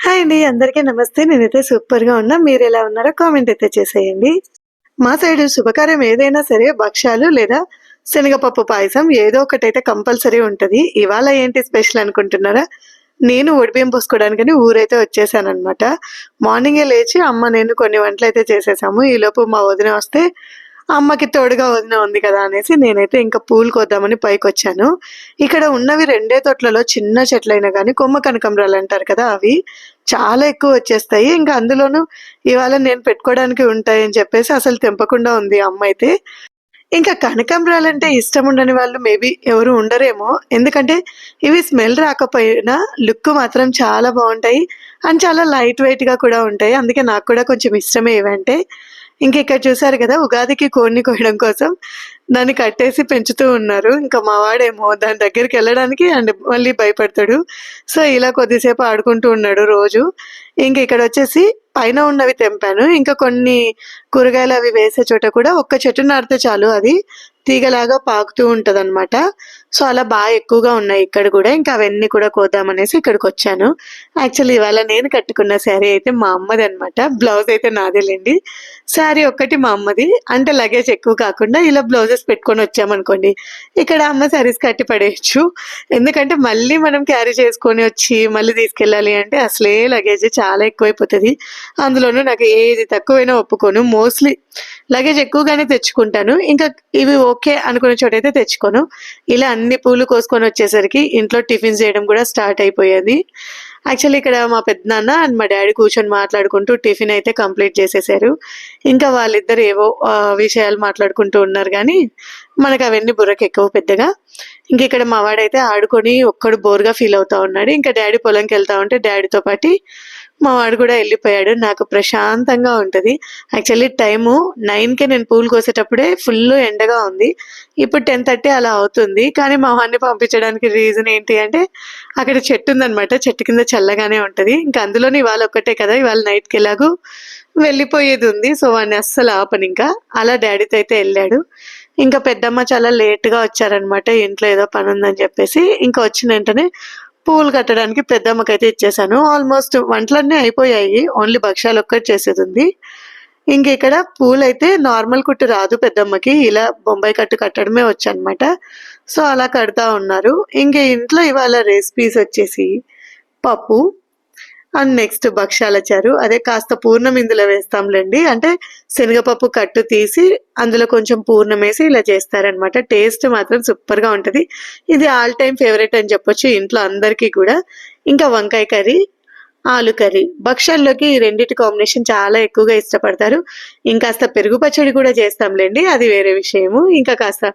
Hi అండి అందరికీ నమస్తే. నేనైతే సూపర్గా ఉన్నా. మీరు ఎలా ఉన్నారో కామెంట్ అయితే చేసేయండి. మా సైడ్ శుభకార్యం ఏదైనా సరే భక్ష్యాలు లేదా శనగపప్పు పాయసం ఏదో ఒకటైతే కంపల్సరీ ఉంటుంది. ఇవాళ ఏంటి స్పెషల్ అనుకుంటున్నారా? నేను ఒడిబియ్యం పోసుకోవడానికని ఊరైతే వచ్చేసాను అనమాట మార్నింగే లేచి అమ్మ నేను కొన్ని వంటలు అయితే చేసేసాము. ఈలోపు మా వదిన వస్తే అమ్మకి తోడుగా వదిన ఉంది కదా అనేసి నేనైతే ఇంకా పూలు కొద్దామని పైకి వచ్చాను ఇక్కడ ఉన్నవి రెండే తోటలలో చిన్న చెట్లైనా కానీ కొమ్మ కనకంబరాలు అంటారు కదా అవి చాలా ఎక్కువ వచ్చేస్తాయి. ఇంకా అందులోనూ ఇవాళ నేను పెట్టుకోవడానికి ఉంటాయి అని చెప్పేసి అసలు తెంపకుండా ఉంది అమ్మ అయితే. ఇంకా కనకాంబరాలు అంటే ఇష్టం ఉండని వాళ్ళు మేబీ ఎవరు ఉండరేమో. ఎందుకంటే ఇవి స్మెల్ రాకపోయినా లుక్ మాత్రం చాలా బాగుంటాయి. అండ్ చాలా లైట్ వెయిట్గా కూడా ఉంటాయి. అందుకే నాకు కూడా కొంచెం ఇష్టమే ఇవంటే. ఇంక ఇక్కడ చూసారు కదా ఉగాదికి కోడిని కోయడం కోసం. దాన్ని కట్టేసి పెంచుతూ ఉన్నారు. ఇంకా మా వాడేమో దాని దగ్గరికి వెళ్ళడానికి అండ్ మళ్ళీ భయపడతాడు. సో ఇలా కొద్దిసేపు ఆడుకుంటూ ఉన్నాడు రోజు. ఇంక ఇక్కడ వచ్చేసి పైన ఉన్నవి తెంపాను. ఇంకా కొన్ని కూరగాయలు అవి వేసే చోట కూడా ఒక్క చెట్టు నాటితే చాలు అది. తీగలాగా పాకుతూ ఉంటుంది అనమాట సో అలా బాగా ఎక్కువగా ఉన్నాయి ఇక్కడ కూడా. ఇంకా అవన్నీ కూడా కోద్దామనేసి ఇక్కడికి వచ్చాను. యాక్చువల్లీ ఇవాళ నేను కట్టుకున్న శారీ అయితే మా అమ్మది అనమాట బ్లౌజ్ అయితే నాదేలేండి. శారీ ఒక్కటి మా అమ్మది. అంటే లగేజ్ ఎక్కువ కాకుండా ఇలా బ్లౌజెస్ పెట్టుకొని వచ్చామనుకోండి ఇక్కడ అమ్మ శారీస్ కట్టి పడేయచ్చు. ఎందుకంటే మళ్ళీ మనం క్యారీ చేసుకొని వచ్చి మళ్ళీ తీసుకెళ్ళాలి అంటే అసలే లగేజ్ చాలా ఎక్కువైపోతుంది. అందులోనూ నాకు ఏది తక్కువైనా ఒప్పుకోను. మోస్ట్లీ లగేజ్ ఎక్కువగానే తెచ్చుకుంటాను. ఇంకా ఇవి ఓకే అనుకునే చోటైతే తెచ్చుకోను. ఇలా అన్ని పూలు కోసుకొని వచ్చేసరికి ఇంట్లో టిఫిన్ చేయడం కూడా స్టార్ట్ అయిపోయేది. యాక్చువల్లీ ఇక్కడ మా పెద్దనాన్న అండ్ మా డాడీ కూర్చొని మాట్లాడుకుంటూ టిఫిన్ అయితే కంప్లీట్ చేసేసారు. ఇంకా వాళ్ళిద్దరు ఏవో విషయాలు మాట్లాడుకుంటూ ఉన్నారు కానీ మనకు అవన్నీ బుర్రకు ఎక్కువ పెద్దగా. ఇంక ఇక్కడ మా వాడైతే ఆడుకొని ఒక్కడు బోర్గా ఫీల్ అవుతా ఉన్నాడు. ఇంకా డాడీ పొలంకి వెళ్తా ఉంటే డాడీతో పాటు మా వాడు కూడా వెళ్ళిపోయాడు. నాకు ప్రశాంతంగా ఉంటుంది. యాక్చువల్లీ టైము నైన్కే నేను పూలు కోసేటప్పుడే ఫుల్ ఎండగా ఉంది. ఇప్పుడు టెన్ థర్టీ అలా అవుతుంది. కానీ మా వాడిని పంపించడానికి రీజన్ ఏంటి అంటే అక్కడ చెట్టు ఉందన్నమాట. చెట్టు కింద చల్లగానే ఉంటుంది. ఇంకా అందులోని ఇవాళ ఒక్కటే కదా ఇవాళ నైట్కి ఎలాగూ వెళ్ళిపోయేది ఉంది. సో వాడిని అస్సలు ఆపను ఇంకా. అలా డాడీతో అయితే వెళ్ళాడు. ఇంకా పెద్దమ్మ చాలా లేట్గా వచ్చారనమాట ఇంట్లో ఏదో పని ఉందని చెప్పేసి. ఇంకా వచ్చిన వెంటనే పూలు కట్టడానికి పెద్దమ్మకైతే ఇచ్చేసాను ఆల్మోస్ట్ వంటలన్నీ అయిపోయాయి. ఓన్లీ భక్ష్యాలు ఒక్కటి చేసేది ఉంది. ఇంక ఇక్కడ పూలు అయితే నార్మల్ కుట్టు రాదు పెద్దమ్మకి. ఇలా బొంబాయి కట్టు కట్టడమే వచ్చనమాట సో అలా కడతా ఉన్నారు. ఇంక ఇంట్లో ఇవాళ రెసిపీస్ వచ్చేసి పప్పు అండ్ నెక్స్ట్ భక్ష్యాల చారు. అదే కాస్త పూర్ణం ఇందులో వేస్తాంలేండి. అంటే శనగపప్పు కట్టు తీసి అందులో కొంచెం పూర్ణం వేసి ఇలా చేస్తారనమాట. టేస్ట్ మాత్రం సూపర్గా ఇది ఆల్ టైమ్ ఫేవరెట్ అని చెప్పొచ్చు ఇంట్లో అందరికీ కూడా. ఇంకా వంకాయ కర్రీ ఆలు కర్రీ. భక్ష్యాల్లోకి ఈ రెండింటి కాంబినేషన్ చాలా ఎక్కువగా ఇష్టపడతారు. ఇంకాస్త పెరుగు పచ్చడి కూడా చేస్తాంలేండి. అది వేరే విషయము. ఇంకా కాస్త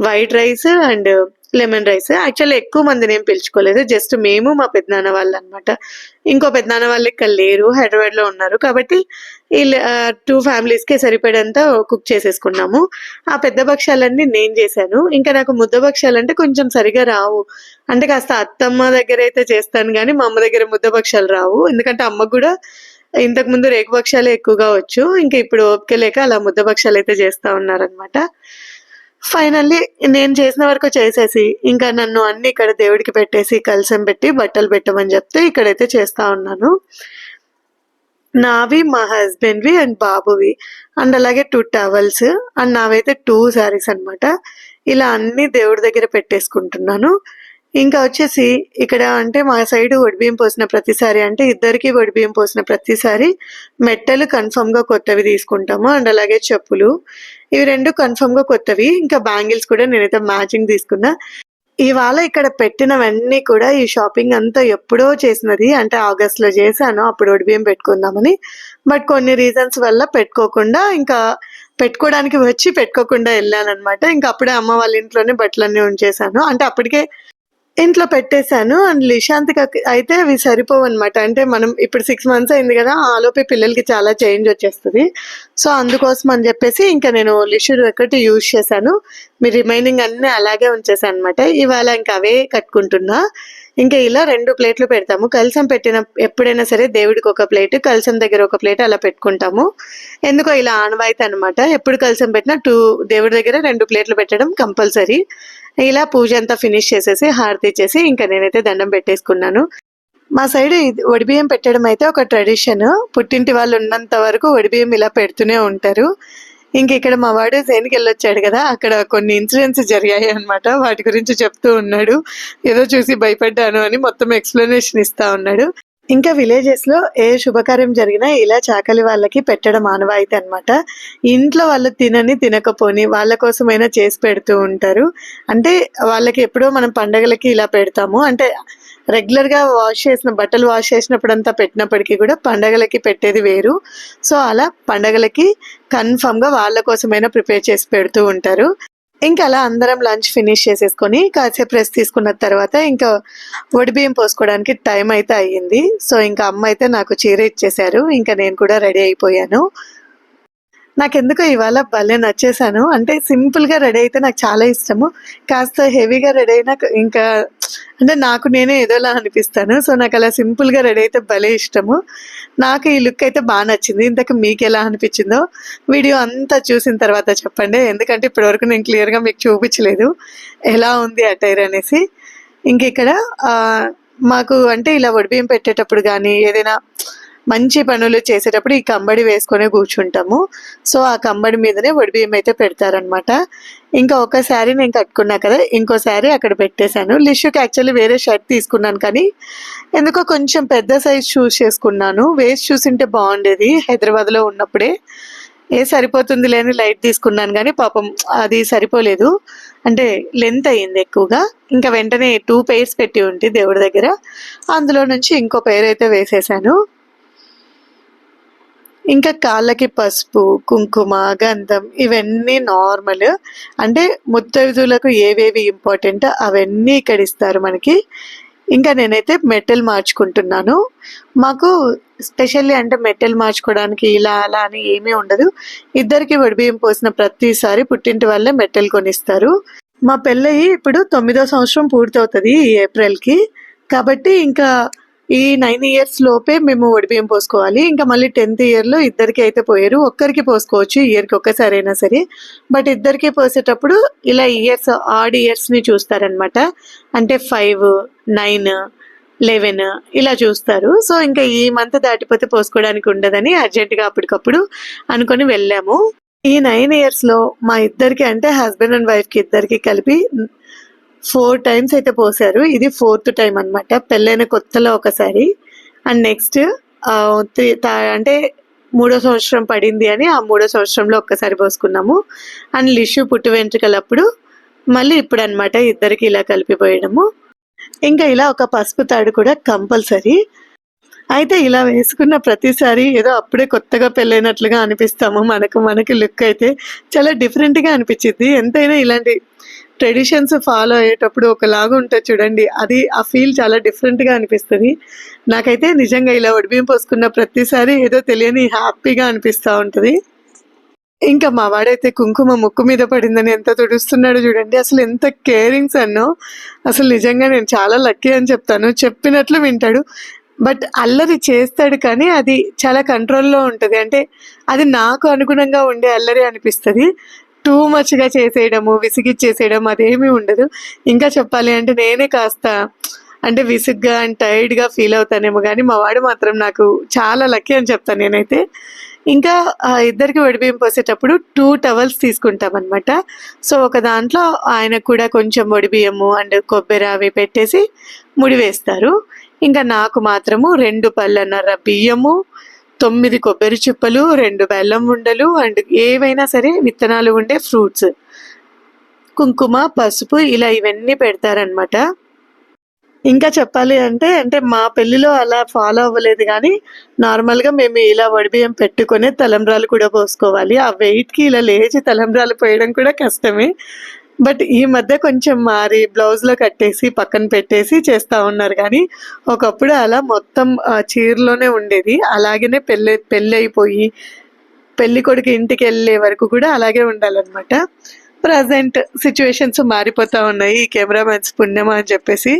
white rice and lemon rice actually ఎక్కువ మందిని ఏం పిలుచుకోలేదు. జస్ట్ మేము మా పెద్దనాన్న వాళ్ళు అనమాట ఇంకో పెద్దనాన్న వాళ్ళు ఇక్కడ లేరు హైదరాబాద్లో ఉన్నారు. కాబట్టి ఈ టూ ఫ్యామిలీస్కి సరిపడేంత కుక్ చేసేసుకున్నాము. ఆ పెద్ద భక్ష్యాలన్నీ నేను చేశాను. ఇంకా నాకు ముద్ద భక్ష్యాలు అంటే కొంచెం సరిగా రావు. అంటే కాస్త అత్తమ్మ దగ్గర అయితే చేస్తాను కానీ మా అమ్మ దగ్గర ముద్ద భక్ష్యాలు రావు. ఎందుకంటే అమ్మకు కూడా ఇంతకు ముందు రేగు భక్ష్యాలే ఎక్కువగా వచ్చు. ఇంకా ఇప్పుడు ఓపిక లేక అలా ముద్ద భక్ష్యాలు అయితే చేస్తా ఉన్నారనమాట ఫైనల్లీ నేను చేసిన వరకు చేసేసి ఇంకా నన్ను అన్ని ఇక్కడ దేవుడికి పెట్టేసి కలసం పెట్టి బట్టలు పెట్టమని చెప్తే ఇక్కడైతే చేస్తా ఉన్నాను. నావి మా హస్బెండ్వి అండ్ బాబువి. అండ్ అలాగే టూ టవల్స్ అండ్ నావైతే టూ శారీస్ అన్నమాట. ఇలా అన్ని దేవుడి దగ్గర పెట్టేసుకుంటున్నాను. ఇంకా వచ్చేసి ఇక్కడ అంటే మా సైడ్ వడిబియ్యం పోసిన ప్రతిసారి అంటే ఇద్దరికి వడిబియ్యం పోసిన ప్రతిసారి మెట్టలు కన్ఫర్మ్గా కొత్తవి తీసుకుంటాము. అండ్ అలాగే చెప్పులు. ఇవి రెండు కన్ఫర్మ్గా కొత్తవి. ఇంకా బ్యాంగిల్స్ కూడా నేనైతే మ్యాచింగ్ తీసుకున్నా. ఇవాళ ఇక్కడ పెట్టినవన్నీ కూడా ఈ షాపింగ్ అంతా ఎప్పుడో చేసినది. అంటే ఆగస్ట్లో చేశాను. అప్పుడు ఒడిబియ్యం పెట్టుకుందామని. బట్ కొన్ని రీజన్స్ వల్ల పెట్టుకోకుండా ఇంకా పెట్టుకోవడానికి వచ్చి పెట్టుకోకుండా వెళ్ళాను అనమాట ఇంకా అప్పుడే అమ్మ వాళ్ళ ఇంట్లోనే బట్టలన్నీ ఉంచేసాను అంటే అప్పటికే ఇంట్లో పెట్టేశాను అండ్ లిశాంత్కి అయితే అవి సరిపోవు అనమాట అంటే మనం ఇప్పుడు సిక్స్ మంత్స్ అయింది కదా ఆలోపే పిల్లలకి చాలా చేంజ్ వచ్చేస్తుంది. సో అందుకోసం అని చెప్పేసి ఇంకా నేను లిషుడ్ ఒకటి యూజ్ చేశాను. మీ రిమైనింగ్ అన్ని అలాగే ఉంచేసాను అనమాట ఇవాళ ఇంకా అవే కట్టుకుంటున్నా. ఇంకా ఇలా రెండు ప్లేట్లు పెడతాము. కలసం పెట్టిన ఎప్పుడైనా సరే దేవుడికి ఒక ప్లేట్ కలసం దగ్గర ఒక ప్లేట్ అలా పెట్టుకుంటాము. ఎందుకో ఇలా ఆనవాయితీ అనమాట ఎప్పుడు కలసం పెట్టినా టూ దేవుడి దగ్గర రెండు ప్లేట్లు పెట్టడం కంపల్సరీ. ఇలా పూజ అంతా ఫినిష్ చేసేసి హారతి చేసి ఇంకా నేనైతే దండం పెట్టేసుకున్నాను. మా సైడ్ వడిబియ్యం పెట్టడం అయితే ఒక ట్రెడిషన్ పుట్టింటి వాళ్ళు ఉన్నంత వరకు వడిబియ్యం ఇలా పెడుతూనే ఉంటారు. ఇంక ఇక్కడ మా వాడు జైన్కి వెళ్ళొచ్చాడు కదా అక్కడ కొన్ని ఇన్సిడెంట్స్ జరిగాయి అనమాట వాటి గురించి చెప్తూ ఉన్నాడు. ఏదో చూసి భయపడ్డాను అని మొత్తం ఎక్స్ప్లెనేషన్ ఇస్తా ఉన్నాడు. ఇంకా విలేజెస్లో ఏ శుభకార్యం జరిగినా ఇలా చాకలి వాళ్ళకి పెట్టడం ఆనవాయితీ అన్నమాట. ఇంట్లో వాళ్ళు తినని తినకపోని వాళ్ళ కోసమైనా చేసి పెడుతూ ఉంటారు. అంటే వాళ్ళకి ఎప్పుడో మనం పండగలకి ఇలా పెడతాము. అంటే రెగ్యులర్గా వాష్ చేసిన బట్టలు వాష్ చేసినప్పుడు అంతా పెట్టినప్పటికీ కూడా పండగలకి పెట్టేది వేరు. సో అలా పండగలకి కన్ఫర్మ్గా వాళ్ళ కోసమైనా ప్రిపేర్ చేసి పెడుతూ ఉంటారు. ఇంకా అలా అందరం లంచ్ ఫినిష్ చేసేసుకొని కాసేపు రెస్ట్ తీసుకున్న తర్వాత ఇంకా వడి బియ్యం పోసుకోవడానికి టైం అయితే అయ్యింది. సో ఇంకా అమ్మ అయితే నాకు చీర ఇచ్చేశారు. ఇంకా నేను కూడా రెడీ అయిపోయాను. నాకెందుకో ఇవాళ భలే నచ్చేసాను అంటే సింపుల్గా రెడీ అయితే నాకు చాలా ఇష్టము. కాస్త హెవీగా రెడీ అయినా ఇంకా అంటే నాకు నేనే ఏదోలా అనిపిస్తాను. సో నాకు అలా సింపుల్గా రెడీ అయితే భలే ఇష్టము. నాకు ఈ లుక్ అయితే బాగా నచ్చింది. ఇంతకు మీకు ఎలా అనిపించిందో వీడియో అంతా చూసిన తర్వాత చెప్పండి. ఎందుకంటే ఇప్పటివరకు నేను క్లియర్గా మీకు చూపించలేదు. ఎలా ఉంది అటైర్ అనేసి. ఇంక ఇక్కడ మాకు అంటే ఇలా వడిబియ్యం పెట్టేటప్పుడు కానీ ఏదైనా మంచి పనులు చేసేటప్పుడు ఈ కంబడి వేసుకొని కూర్చుంటాము. సో ఆ కంబడి మీదనే వడిబియ్యం అయితే పెడతారనమాట ఇంకా ఒక శారీ నేను కట్టుకున్నా కదా ఇంకో శారీ అక్కడ పెట్టేశాను. లిష్యూకి యాక్చువల్లీ వేరే షర్ట్ తీసుకున్నాను కానీ ఎందుకో కొంచెం పెద్ద సైజ్ చూస్ చేసుకున్నాను. వేస్ట్ చూసింటే బాగుండేది హైదరాబాద్లో ఉన్నప్పుడే. ఏ సరిపోతుంది లేని లైట్ తీసుకున్నాను కానీ పాపం అది సరిపోలేదు. అంటే లెంత్ అయ్యింది ఎక్కువగా. ఇంకా వెంటనే టూ పెయిర్స్ పెట్టి ఉంటే దేవుడి దగ్గర. అందులో నుంచి ఇంకో పెయిర్ అయితే వేసేసాను. ఇంకా కాళ్ళకి పసుపు కుంకుమ గంధం ఇవన్నీ నార్మల్ అంటే ముత్తైదులకు ఏవేవి ఇంపార్టెంట్ అవన్నీ ఇక్కడ ఇస్తారు మనకి. ఇంకా నేనైతే మెటల్ మార్చుకుంటున్నాను. మాకు స్పెషల్లీ అంటే మెటల్ మార్చుకోవడానికి ఇలా అలా అని ఏమీ ఉండదు. ఇద్దరికి వడిబియ్యం పోసిన ప్రతిసారి పుట్టింటి వాళ్ళే మెటల్ కొనిస్తారు. మా పెళ్ళయి ఇప్పుడు తొమ్మిదో సంవత్సరం పూర్తవుతుంది ఈ ఏప్రిల్కి కాబట్టి ఇంకా ఈ నైన్ ఇయర్స్ లోపే మేము వడిబియ్యం పోసుకోవాలి. ఇంకా మళ్ళీ టెన్త్ ఇయర్లో ఇద్దరికి అయితే పోయారు. ఒక్కరికి పోసుకోవచ్చు ఇయర్కి ఒక్కసారి అయినా సరే. బట్ ఇద్దరికి పోసేటప్పుడు ఇలా ఇయర్స్ ఆడ్ ఇయర్స్ని చూస్తారనమాట. అంటే ఫైవ్ నైన్ లెవెన్ ఇలా చూస్తారు. సో ఇంకా ఈ మంత్ దాటిపోతే పోసుకోవడానికి ఉండదని అర్జెంటుగా అప్పటికప్పుడు అనుకొని వెళ్ళాము. ఈ నైన్ ఇయర్స్లో మా ఇద్దరికి అంటే హస్బెండ్ అండ్ వైఫ్కి ఇద్దరికి కలిపి ఫోర్ టైమ్స్ అయితే పోసారు. ఇది ఫోర్త్ టైం అనమాట పెళ్ళైన కొత్తలో ఒకసారి. అండ్ నెక్స్ట్ అంటే మూడో సంవత్సరం పడింది అని ఆ మూడో సంవత్సరంలో ఒక్కసారి పోసుకున్నాము. అండ్ లిషు పుట్టు వెంట్రుకలప్పుడు మళ్ళీ ఇప్పుడు అనమాట ఇద్దరికి ఇలా కలిపిపోయడము. ఇంకా ఇలా ఒక పసుపు తాడు కూడా కంపల్సరీ. అయితే ఇలా వేసుకున్న ప్రతిసారి ఏదో అప్పుడే కొత్తగా పెళ్ళైనట్లుగా అనిపిస్తాము. మనకు మనకి లుక్ అయితే చాలా డిఫరెంట్గా అనిపించింది ఎంతైనా ఇలాంటి ట్రెడిషన్స్ ఫాలో అయ్యేటప్పుడు ఒకలాగా ఉంటుంది చూడండి అది ఆ ఫీల్ చాలా డిఫరెంట్గా అనిపిస్తుంది. నాకైతే నిజంగా ఇలా ఒడిబియ్యం పోసుకున్న ప్రతిసారి ఏదో తెలియని హ్యాపీగా అనిపిస్తూ ఉంటుంది. ఇంకా మా వాడైతే కుంకుమ ముక్కు మీద పడిందని ఎంత తుడుస్తున్నాడో చూడండి అసలు ఎంత కేరింగ్స్ అన్నో అసలు నిజంగా నేను చాలా లక్కీ అని చెప్తాను. చెప్పినట్లు వింటాడు. బట్ అల్లరి చేస్తాడు కానీ అది చాలా కంట్రోల్లో ఉంటుంది. అంటే అది నాకు అనుగుణంగా ఉండే అల్లరి అనిపిస్తుంది. టూ మచ్గా చేసేయడము విసిగిచ్చేసేయడం అదేమీ ఉండదు. ఇంకా చెప్పాలి అంటే నేనే కాస్త అంటే విసుగ్గా అండ్ టైర్డ్గా ఫీల్ అవుతానేమో కానీ మా వాడు మాత్రం నాకు చాలా లక్కీ అని చెప్తాను నేనైతే. ఇంకా ఇద్దరికి వడిబియ్యం పోసేటప్పుడు టూ టవల్స్ తీసుకుంటాం అనమాట సో ఒక దాంట్లో ఆయనకు కూడా కొంచెం వడిబియ్యము అండ్ కొబ్బరి అవి పెట్టేసి ముడి వేస్తారు. ఇంకా నాకు మాత్రము రెండు పళ్ళన్నర బియ్యము తొమ్మిది కొబ్బరి చిప్పలు రెండు బెల్లం ఉండలు అండ్ ఏవైనా సరే విత్తనాలు ఉండే ఫ్రూట్స్. కుంకుమ పసుపు ఇలా ఇవన్నీ పెడతారనమాట ఇంకా చెప్పాలి అంటే అంటే మా పెళ్ళిలో అలా ఫాలో అవ్వలేదు కానీ నార్మల్గా మేము ఇలా వడిబియ్యం పెట్టుకొని తలంబ్రాలు కూడా పోసుకోవాలి. ఆ వెయిట్కి ఇలా లేచి తలంబ్రాలు పోయడం కూడా కష్టమే. బట్ ఈ మధ్య కొంచెం మారి బ్లౌజ్లో కట్టేసి పక్కన పెట్టేసి చేస్తూ ఉన్నారు. కానీ ఒకప్పుడు అలా మొత్తం చీరలోనే ఉండేది. అలాగనే పెళ్ళి పెళ్ళి అయిపోయి పెళ్ళి కొడుకు ఇంటికి వెళ్ళే వరకు కూడా అలాగే ఉండాలన్నమాట. ప్రజెంట్ సిచ్యువేషన్స్ మారిపోతూ ఉన్నాయి. ఈ కెమెరామెన్స్ పుణ్యమా అని చెప్పేసి.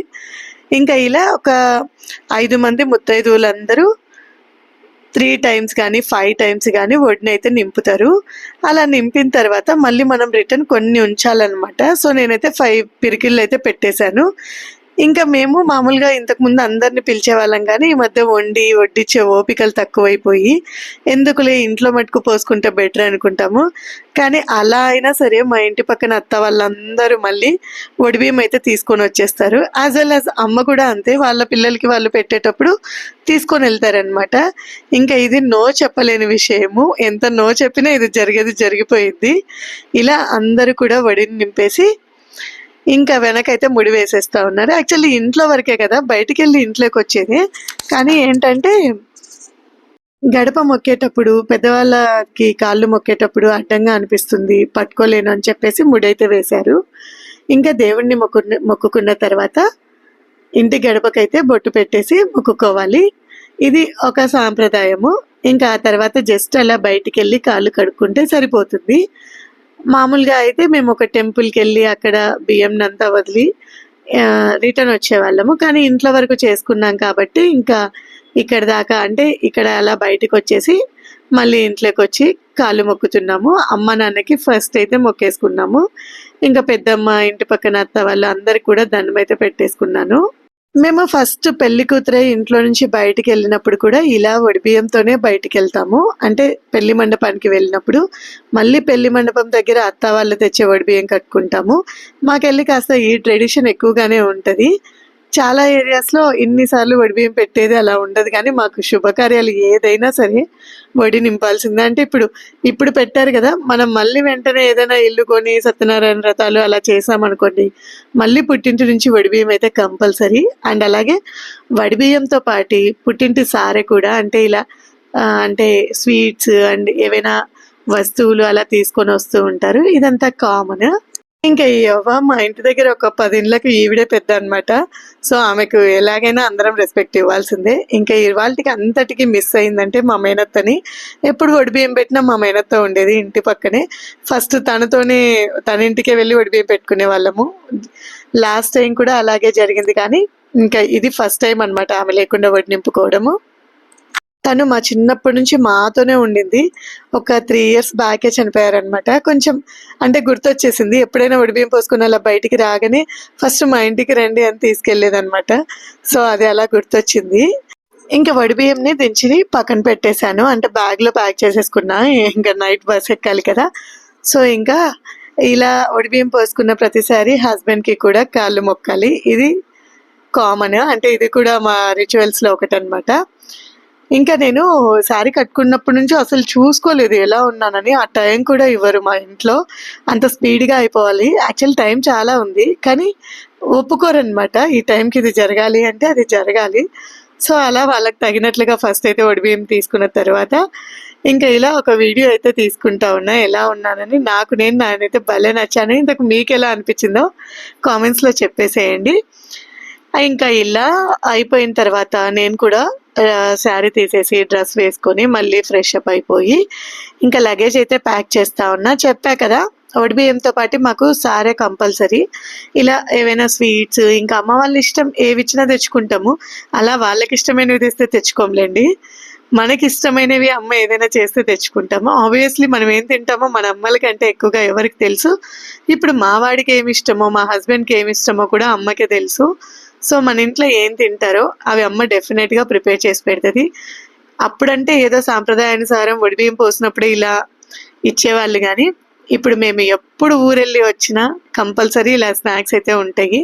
ఇంకా ఇలా ఒక ఐదు మంది ముత్తైదువులందరూ త్రీ టైమ్స్ కానీ ఫైవ్ టైమ్స్ కానీ వడిని అయితే నింపుతారు. అలా నింపిన తర్వాత మళ్ళీ మనం రిటర్న్ కొన్ని ఉంచాలన్నమాట. సో నేనైతే ఫైవ్ పిరికిళ్ళు అయితే పెట్టేశాను. ఇంకా మేము మామూలుగా ఇంతకుముందు అందరిని పిలిచేవాళ్ళం కానీ ఈ మధ్య వండి వడ్డించే ఓపికలు తక్కువైపోయి ఎందుకులే ఇంట్లో మట్టుకు పోసుకుంటే బెటర్ అనుకుంటాము. కానీ అలా అయినా సరే మా ఇంటి పక్కన అత్త వాళ్ళందరూ మళ్ళీ ఒడిబియ్యం అయితే తీసుకొని వచ్చేస్తారు. యాజ్ వెల్ యాజ్ అమ్మ కూడా అంతే వాళ్ళ పిల్లలకి వాళ్ళు పెట్టేటప్పుడు తీసుకొని వెళ్తారనమాట ఇంకా ఇది నో చెప్పలేని విషయము. ఎంత నో చెప్పినా ఇది జరిగేది జరిగిపోయింది. ఇలా అందరూ కూడా వడిని నింపేసి ఇంకా వెనకైతే ముడి వేసేస్తా ఉన్నారు. యాక్చువల్లీ ఇంట్లో వరకే కదా బయటికి వెళ్ళి ఇంట్లోకి వచ్చేది. కానీ ఏంటంటే గడప మొక్కేటప్పుడు పెద్దవాళ్ళకి కాళ్ళు మొక్కేటప్పుడు అడ్డంగా అనిపిస్తుంది పట్టుకోలేను అని చెప్పేసి ముడైతే వేశారు. ఇంకా దేవుణ్ణి మొక్కు మొక్కుకున్న తర్వాత ఇంటి గడపకైతే బొట్టు పెట్టేసి మొక్కుకోవాలి. ఇది ఒక సాంప్రదాయము. ఇంకా ఆ తర్వాత జస్ట్ అలా బయటికి వెళ్ళి కాళ్ళు కడుక్కుంటే సరిపోతుంది. మామూలుగా అయితే మేము ఒక టెంపుల్కి వెళ్ళి అక్కడ బియ్యం అంతా వదిలి రిటర్న్ వచ్చేవాళ్ళము. కానీ ఇంట్లో వరకు చేసుకున్నాం కాబట్టి ఇంకా ఇక్కడ దాకా అంటే ఇక్కడ అలా బయటకు వచ్చేసి మళ్ళీ ఇంట్లోకి వచ్చి కాళ్ళు మొక్కుతున్నాము. అమ్మ నాన్నకి ఫస్ట్ అయితే మొక్కేసుకున్నాము. ఇంకా పెద్దమ్మ ఇంటి పక్కన అత్త వాళ్ళు అందరికి కూడా దండం అయితే పెట్టేసుకున్నాను. మేము ఫస్ట్ పెళ్ళి కూతురే ఇంట్లో నుంచి బయటికి వెళ్ళినప్పుడు కూడా ఇలా వడిబియ్యంతోనే బయటికి వెళ్తాము. అంటే పెళ్ళి మండపానికి వెళ్ళినప్పుడు మళ్ళీ పెళ్ళి మండపం దగ్గర అత్త వాళ్ళు తెచ్చే వడిబియ్యం కట్టుకుంటాము. మాకెళ్ళి కాస్త ఈ ట్రెడిషన్ ఎక్కువగానే ఉంటుంది. చాలా ఏరియాస్లో ఇన్నిసార్లు వడిబియ్యం పెట్టేది అలా ఉండదు. కానీ మాకు శుభకార్యాలు ఏదైనా సరే వడి నింపాల్సిందే. అంటే ఇప్పుడు ఇప్పుడు పెట్టారు కదా మనం మళ్ళీ వెంటనే ఏదైనా ఇల్లు కొని సత్యనారాయణ వ్రతాలు అలా చేసామనుకోండి మళ్ళీ పుట్టింటి నుంచి వడిబియ్యం అయితే కంపల్సరీ. అండ్ అలాగే వడిబియ్యంతో పాటి పుట్టింటి సారె కూడా అంటే ఇలా అంటే స్వీట్స్ అండ్ ఏవైనా వస్తువులు అలా తీసుకొని వస్తూ ఉంటారు. ఇదంతా కామన్ ఇంకా ఈ అవ్వ మా ఇంటి దగ్గర ఒక పదిండ్లకు ఈవిడే పెద్ద అన్నమాట సో ఆమెకు ఎలాగైనా అందరం రెస్పెక్ట్ ఇవ్వాల్సిందే. ఇంకా ఇవాళకి అంతటికి మిస్ అయిందంటే మా మేనత్తని. ఎప్పుడు వడిబియ్యం పెట్టినా మా మేనత్త ఉండేది ఇంటి పక్కనే. ఫస్ట్ తనతోనే తన ఇంటికే వెళ్ళి వడిబియ్యం పెట్టుకునే వాళ్ళము. లాస్ట్ టైం కూడా అలాగే జరిగింది కానీ ఇంకా ఇది ఫస్ట్ టైం అన్నమాట ఆమె లేకుండా వడి నింపుకోవడము. తను మా చిన్నప్పటి నుంచి మాతోనే ఉండింది. ఒక త్రీ ఇయర్స్ బ్యాకే చనిపోయారనమాట కొంచెం అంటే గుర్తొచ్చేసింది. ఎప్పుడైనా ఉడిబియ్యం పోసుకుని అలా బయటికి రాగానే ఫస్ట్ మా ఇంటికి రండి అని తీసుకెళ్ళేదనమాట సో అది అలా గుర్తొచ్చింది. ఇంకా వడిబియ్యంని దించి పక్కన పెట్టేశాను. అంటే బ్యాగ్లో ప్యాక్ చేసేసుకున్నా. ఇంకా నైట్ బస్ ఎక్కాలి కదా. సో ఇంకా ఇలా వడిబియ్యం పోసుకున్న ప్రతిసారి హస్బెండ్కి కూడా కాళ్ళు మొక్కాలి. ఇది కామన్ అంటే ఇది కూడా మా రిచువల్స్లో ఒకటనమాట ఇంకా నేను శారీ కట్టుకున్నప్పటి నుంచి అసలు చూసుకోలేదు ఎలా ఉన్నానని. ఆ టైం కూడా ఇవ్వరు మా ఇంట్లో. అంత స్పీడ్గా అయిపోవాలి. యాక్చువల్ టైం చాలా ఉంది. కానీ ఒప్పుకోరనమాట ఈ టైంకి ఇది జరగాలి అంటే అది జరగాలి. సో అలా వాళ్ళకి తగినట్లుగా ఫస్ట్ అయితే ఒడిబియ్యం తీసుకున్న తర్వాత ఇంకా ఇలా ఒక వీడియో అయితే తీసుకుంటా ఉన్నా ఎలా ఉన్నానని. నాకు నేను నానైతే భలే నచ్చాను. ఇంతకు మీకు ఎలా అనిపించిందో కామెంట్స్లో చెప్పేసేయండి. ఇంకా ఇలా అయిపోయిన తర్వాత నేను కూడా శారీ తీసేసి డ్రెస్ వేసుకొని మళ్ళీ ఫ్రెష్ అప్ అయిపోయి ఇంకా లగేజ్ అయితే ప్యాక్ చేస్తా ఉన్నా. చెప్పా కదా బియ్యంతో పాటు మాకు సారే కంపల్సరీ ఇలా ఏవైనా స్వీట్స్ ఇంకా అమ్మ వాళ్ళ ఇష్టం ఏవి ఇచ్చినా తెచ్చుకుంటాము. అలా వాళ్ళకి ఇష్టమైనవి తెస్తే తెచ్చుకోంలేండి మనకి ఇష్టమైనవి అమ్మ ఏదైనా చేస్తే తెచ్చుకుంటాము. ఆబ్వియస్లీ మనం ఏం తింటామో మన అమ్మల కంటే ఎక్కువగా ఎవరికి తెలుసు. ఇప్పుడు మా వాడికి ఏమి ఇష్టమో మా హస్బెండ్కి ఏమి ఇష్టమో కూడా అమ్మకే తెలుసు. సో మన ఇంట్లో ఏం తింటారో అవి అమ్మ డెఫినెట్గా ప్రిపేర్ చేసి పెడుతుంది. అప్పుడంటే ఏదో సాంప్రదాయానుసారం వడిబియ్యం పోసినప్పుడే ఇలా ఇచ్చేవాళ్ళు కానీ ఇప్పుడు మేము ఎప్పుడు ఊరెళ్ళి వచ్చినా కంపల్సరీ ఇలా స్నాక్స్ అయితే ఉంటాయి.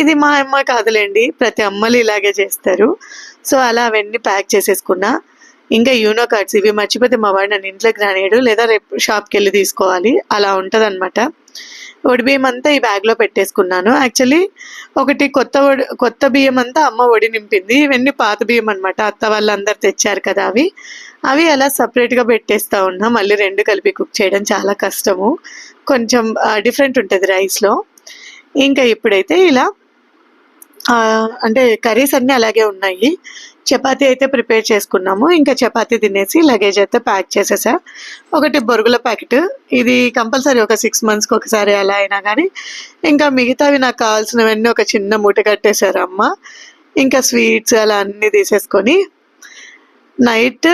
ఇది మా అమ్మ కాదులేండి ప్రతి అమ్మలు ఇలాగే చేస్తారు. సో అలా అవన్నీ ప్యాక్ చేసేసుకున్నా. ఇంకా యూనో కార్డ్స్ ఇవి మర్చిపోతే మా వాడు నన్ను ఇంట్లోకి రానియడు లేదా రేపు షాప్కి వెళ్ళి తీసుకోవాలి. అలా ఉంటుంది ఒడి బియ్యం అంతా ఈ బ్యాగ్లో పెట్టేసుకున్నాను. యాక్చువల్లీ ఒకటి కొత్త ఒడి కొత్త బియ్యం అంతా అమ్మ ఒడి నింపింది. ఇవన్నీ పాత బియ్యం అనమాట అత్త వాళ్ళందరూ తెచ్చారు కదా అవి. అవి అలా సపరేట్గా పెట్టేస్తా ఉన్నా. మళ్ళీ రెండు కలిపి కుక్ చేయడం చాలా కష్టము. కొంచెం డిఫరెంట్ ఉంటుంది రైస్లో ఇంకా ఇప్పుడైతే ఇలా అంటే కర్రీస్ అన్నీ అలాగే ఉన్నాయి. చపాతి అయితే ప్రిపేర్ చేసుకున్నాము. ఇంకా చపాతి తినేసి లగేజ్ అయితే ప్యాక్ చేసేసా. ఒకటి బొరుగుల ప్యాకెట్. ఇది కంపల్సరీ ఒక సిక్స్ మంత్స్కి ఒకసారి అలా అయినా కానీ ఇంకా మిగతావి నాకు కావాల్సినవన్నీ ఒక చిన్న మూట కట్టేశారు అమ్మ. ఇంకా స్వీట్స్ అలా అన్నీ తీసేసుకొని నైట్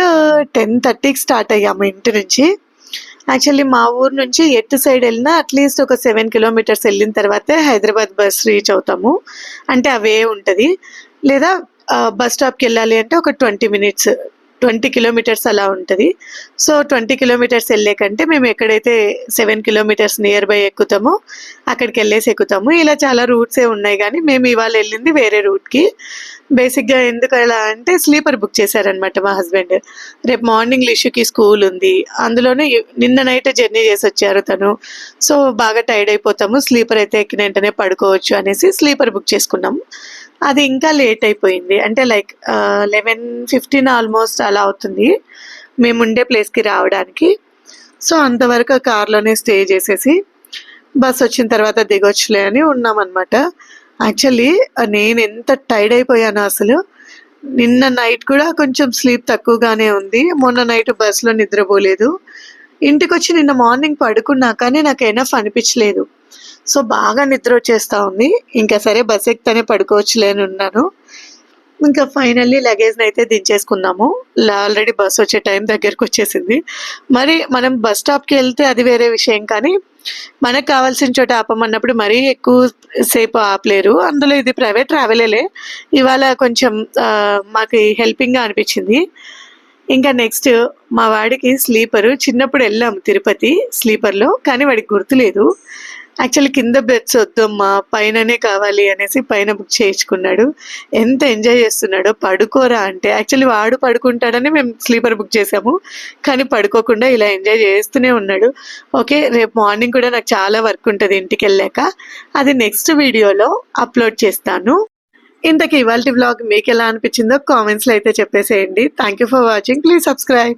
టెన్ థర్టీకి స్టార్ట్ అయ్యాము ఇంటి నుంచి. యాక్చువల్లీ మా ఊరు నుంచి ఎటు సైడ్ వెళ్ళినా అట్లీస్ట్ ఒక సెవెన్ కిలోమీటర్స్ వెళ్ళిన తర్వాతే హైదరాబాద్ బస్ రీచ్ అవుతాము. అంటే అవే ఉంటుంది. లేదా బస్ స్టాప్కి వెళ్ళాలి అంటే ఒక ట్వంటీ మినిట్స్ ట్వంటీ కిలోమీటర్స్ అలా ఉంటుంది. సో ట్వంటీ కిలోమీటర్స్ వెళ్ళే కంటే మేము ఎక్కడైతే సెవెన్ కిలోమీటర్స్ నియర్ బై ఎక్కుతామో అక్కడికి వెళ్ళేసి ఎక్కుతాము. ఇలా చాలా రూట్సే ఉన్నాయి కానీ మేము ఇవాళ వెళ్ళింది వేరే రూట్కి. బేసిక్గా ఎందుకు అలా అంటే స్లీపర్ బుక్ చేశారనమాట మా హస్బెండ్. రేపు మార్నింగ్ లిషుకి స్కూల్ ఉంది. అందులోనే నిన్న నైట్ జర్నీ చేసి వచ్చారు తను. సో బాగా టైర్డ్ అయిపోతాము. స్లీపర్ అయితే ఎక్కిన వెంటనే పడుకోవచ్చు అనేసి స్లీపర్ బుక్ చేసుకున్నాము. అది ఇంకా లేట్ అయిపోయింది. అంటే లైక్ లెవెన్ ఫిఫ్టీన్ ఆల్మోస్ట్ అలా అవుతుంది. మేము ఉండే ప్లేస్కి రావడానికి. సో అంతవరకు కార్లోనే స్టే చేసేసి బస్ వచ్చిన తర్వాత దిగొచ్చులే అని ఉన్నామన్నమాట. యాక్చువల్లీ నేను ఎంత టైర్డ్ అయిపోయానో అసలు. నిన్న నైట్ కూడా కొంచెం స్లీప్ తక్కువగానే ఉంది. మొన్న నైట్ బస్సులో నిద్రపోలేదు. ఇంటికి వచ్చి నిన్న మార్నింగ్ పడుకున్నా కానీ నాకు ఎనఫ్ అనిపించలేదు. సో బాగా నిద్ర వచ్చేస్తా ఉంది. ఇంకా సరే బస్ ఎక్కితేనే పడుకోవచ్చులే ఉన్నాను. ఇంకా ఫైనల్లీ లగేజ్ని అయితే దించేసుకున్నాము ఆల్రెడీ బస్ వచ్చే టైం దగ్గరకు వచ్చేసింది. మరి మనం బస్ స్టాప్కి వెళ్తే అది వేరే విషయం కానీ మనకు కావాల్సిన చోట ఆపమన్నప్పుడు మరీ ఎక్కువ సేపు ఆపలేరు. అందులో ఇది ప్రైవేట్ ట్రావెలేలే ఇవాళ కొంచెం మాకు హెల్పింగ్గా అనిపించింది. ఇంకా నెక్స్ట్ మా వాడికి స్లీపరు చిన్నప్పుడు వెళ్ళాము తిరుపతి స్లీపర్లో కానీ వాడికి గుర్తులేదు. యాక్చువల్లీ కింద బెడ్స్ వద్దమ్మా పైననే కావాలి అనేసి పైన బుక్ చేయించుకున్నాడు. ఎంత ఎంజాయ్ చేస్తున్నాడో పడుకోరా అంటే యాక్చువల్లీ వాడు పడుకుంటాడని మేము స్లీపర్ బుక్ చేసాము కానీ పడుకోకుండా ఇలా ఎంజాయ్ చేస్తూనే ఉన్నాడు. ఓకే రేపు మార్నింగ్ కూడా నాకు చాలా వర్క్ ఉంటుంది ఇంటికి వెళ్ళాక. అది నెక్స్ట్ వీడియోలో అప్లోడ్ చేస్తాను. ఇంతకీ ఇవాళ వ్లాగ్ మీకు ఎలా అనిపించిందో కామెంట్స్లో అయితే చెప్పేసేయండి. Thank you for watching please subscribe